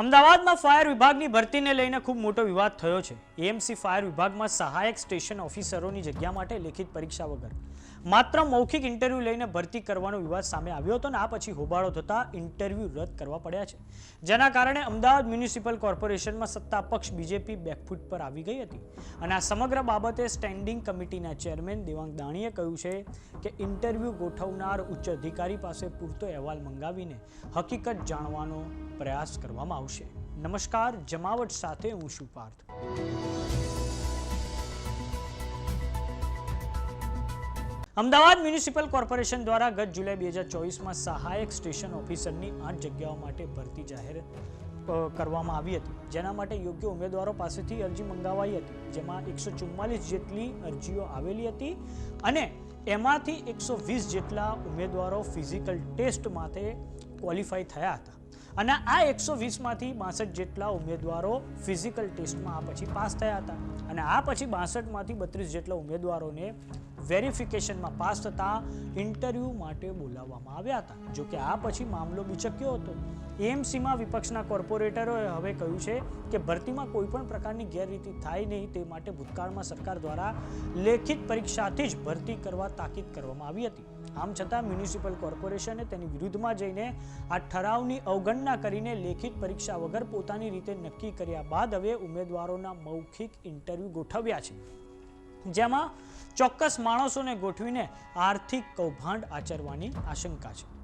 અમદાવાદમાં ફાયર વિભાગની ભરતીને લઈને ખૂબ મોટો વિવાદ થયો છે. એએમસી ફાયર વિભાગમાં સહાયક સ્ટેશન ઓફિસરોની જગ્યા માટે લેખિત પરીક્ષા વગર. માત્ર મૌખિક ઇન્ટરવ્યૂ લઈને ભરતી કરવાનો વિવાદ સામે આવ્યો હતો અને આ પછી હોબાળો થતાં ઇન્ટરવ્યૂ રદ કરવા પડ્યા છે. જેના કારણે અમદાવાદ મ્યુનિસિપલ કોર્પોરેશનમાં સત્તા પક્ષ બીજેપી બેકફૂટ પર આવી ગઈ હતી. અને આ સમગ્ર બાબતે સ્ટેન્ડિંગ કમિટીના ચેરમેન દેવાંગ દાણીએ કહ્યું છે કે ઇન્ટરવ્યૂ ગોઠવનાર ઉચ્ચ અધિકારી પાસે પૂરતો અહેવાલ મંગાવીને હકીકત જાણવાનો પ્રયાસ કરવામાં આવશે. નમસ્કાર, જમાવટ સાથે હું છું પાર્થ. અમદાવાદ મ્યુનિસિપલ કોર્પોરેશન દ્વારા ગત જુલાઈ બે હજાર ચોવીસમાં સહાયક સ્ટેશન ઓફિસરની આઠ જગ્યાઓ માટે ભરતી જાહેર કરવામાં આવી હતી. જેના માટે યોગ્ય ઉમેદવારો પાસેથી અરજી મંગાવાઈ હતી, જેમાં એકસો ચુમ્માલીસ જેટલી અરજીઓ આવેલી હતી અને એમાંથી એકસો વીસ જેટલા ઉમેદવારો ફિઝિકલ ટેસ્ટ માટે ક્વોલિફાય થયા હતા. અને આ એકસો વીસમાંથી બાસઠ જેટલા ઉમેદવારો ફિઝિકલ ટેસ્ટમાં આ પછી પાસ થયા હતા. અને આ પછી બાસઠમાંથી બત્રીસ જેટલા ઉમેદવારોને વેરિફિકેશનમાં પાસ થતાં ઇન્ટરવ્યૂ માટે બોલાવવામાં આવ્યા હતા. જો કે આ પછી મામલો બિચક્યો હતો. એએમસીમાં વિપક્ષના કોર્પોરેટરોએ હવે કહ્યું છે કે ભરતીમાં કોઈ પણ પ્રકારની ગેરરીતિ થાય નહીં તે માટે ભૂતકાળમાં સરકાર દ્વારા લેખિત પરીક્ષાથી જ ભરતી કરવા તાકીદ કરવામાં આવી હતી. આમ છતાં મ્યુનિસિપલ કોર્પોરેશને તેની વિરુદ્ધમાં જઈને આ ઠરાવની અવગણના કરીને લેખિત પરીક્ષા વગર પોતાની રીતે નક્કી કર્યા બાદ હવે ઉમેદવારોના મૌખિક ઇન્ટરવ્યૂ ગોઠવ્યા છે. જેમાં ચોક્કસ માણસોને ગોઠવીને આર્થિક કૌભાંડ આચરવાની આશંકા છે.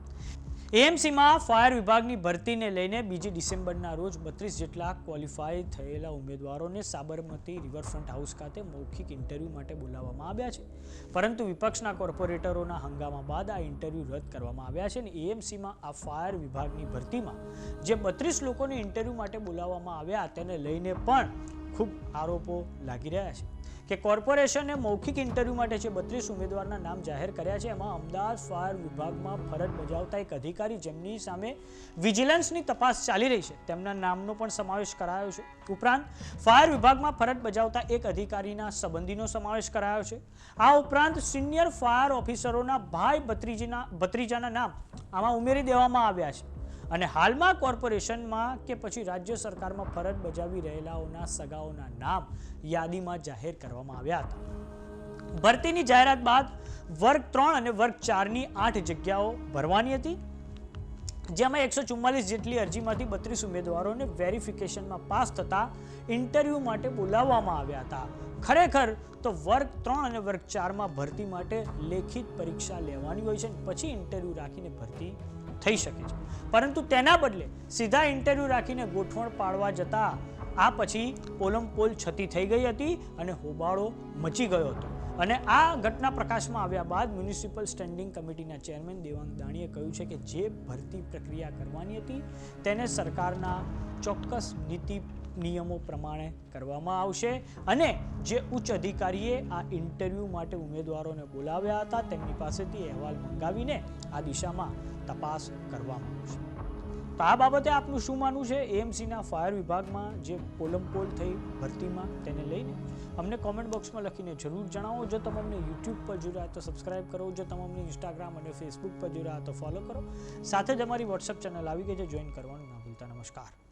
એએમસીમાં ફાયર વિભાગની ભરતીને લઈને બીજી ડિસેમ્બરના રોજ બત્રીસ જેટલા ક્વોલિફાય થયેલા ઉમેદવારોને સાબરમતી રિવરફ્રન્ટ હાઉસ ખાતે મૌખિક ઇન્ટરવ્યૂ માટે બોલાવવામાં આવ્યા છે. પરંતુ વિપક્ષના કોર્પોરેટરોના હંગામા બાદ આ ઇન્ટરવ્યૂ રદ કરવામાં આવ્યા છે અને એએમસીમાં આ ફાયર વિભાગની ભરતીમાં જે બત્રીસ લોકોને ઇન્ટરવ્યૂ માટે બોલાવવામાં આવ્યા, તેને લઈને પણ ખૂબ આરોપો લાગી રહ્યા છે. કે કોર્પોરેશને મૌખિક ઇન્ટરવ્યૂ માટે જે બત્રીસ ઉમેદવારના નામ જાહેર કર્યા છે, એમાં અમદાવાદ ફાયર વિભાગમાં ફરજ બજાવતા એક અધિકારી જેમની સામે વિજિલન્સની તપાસ ચાલી રહી છે. તેમના નામનો પણ સમાવેશ કરાયો છે. ઉપરાંત, ફાયર વિભાગમાં ફરજ બજાવતા એક અધિકારીના સંબંધીનો સમાવેશ કરાયો છે. આ ઉપરાંત, સિનિયર ફાયર ઓફિસરોના ભાઈ ભત્રીજીના ભત્રીજાના નામ આમાં ઉમેરી દેવામાં આવ્યા છે. અને હાલમાં કોર્પોરેશનમાં કે પછી રાજ્ય સરકારમાં ફરજ બજાવી રહેલાઓના સગાઓના નામ યાદીમાં જાહેર કરવામાં આવ્યા હતા. ભરતીની જાહેરાત બાદ વર્ગ ત્રણ અને વર્ગ ચારની આઠ જગ્યાઓ ભરવાની હતી, જેમાં એકસો ચુમ્માલીસ જેટલી અરજીમાંથી બત્રીસ ઉમેદવારોને વેરિફિકેશનમાં પાસ થતા ઇન્ટરવ્યૂ માટે બોલાવવામાં આવ્યા હતા. ખરેખર તો વર્ગ ત્રણ અને વર્ગ ચારમાં ભરતી માટે લેખિત પરીક્ષા લેવાની હોય છે પછી ઇન્ટરવ્યૂ રાખીને ભરતી થઈ શકે છે. પરંતુ તેના બદલે સીધા ઇન્ટરવ્યૂ રાખીને ગોઠવણ પાડવા જતાં આ પછી પોલમપોલ છતી થઈ ગઈ હતી અને હોબાળો મચી ગયો હતો. અને આ ઘટના પ્રકાશમાં આવ્યા બાદ મ્યુનિસિપલ સ્ટેન્ડિંગ કમિટીના ચેરમેન દેવાંગ દાણીએ કહ્યું છે કે જે ભરતી પ્રક્રિયા કરવાની હતી તેને સરકારના ચોક્કસ નીતિ નિયમો પ્રમાણે કરવામાં આવશે અને જે ઉચ્ચ અધિકારીએ આ ઇન્ટરવ્યૂ માટે ઉમેદવારોને બોલાવ્યા હતા, તેમની પાસેથી અહેવાલ મંગાવીને આ દિશામાં તપાસ કરવામાં આવશે. તો આ બાબતે આપનું શું માનવું છે? એએમસીના ફાયર વિભાગમાં જે પોલમપોલ થઈ ભરતીમાં તેને લઈને અમને કોમેન્ટ બોક્સમાં લખીને જરૂર જણાવો. જો તમે અમને યુટ્યુબ પર જોઈ રહ્યા તો સબસ્ક્રાઇબ કરો. જો તમે અમને ઇન્સ્ટાગ્રામ અને ફેસબુક પર જોઈ રહ્યા તો ફોલો કરો. સાથે જ અમારી વોટ્સઅપ ચેનલ આવી ગઈ છે. જોઈન કરવાનું ના ભૂલતા. નમસ્કાર.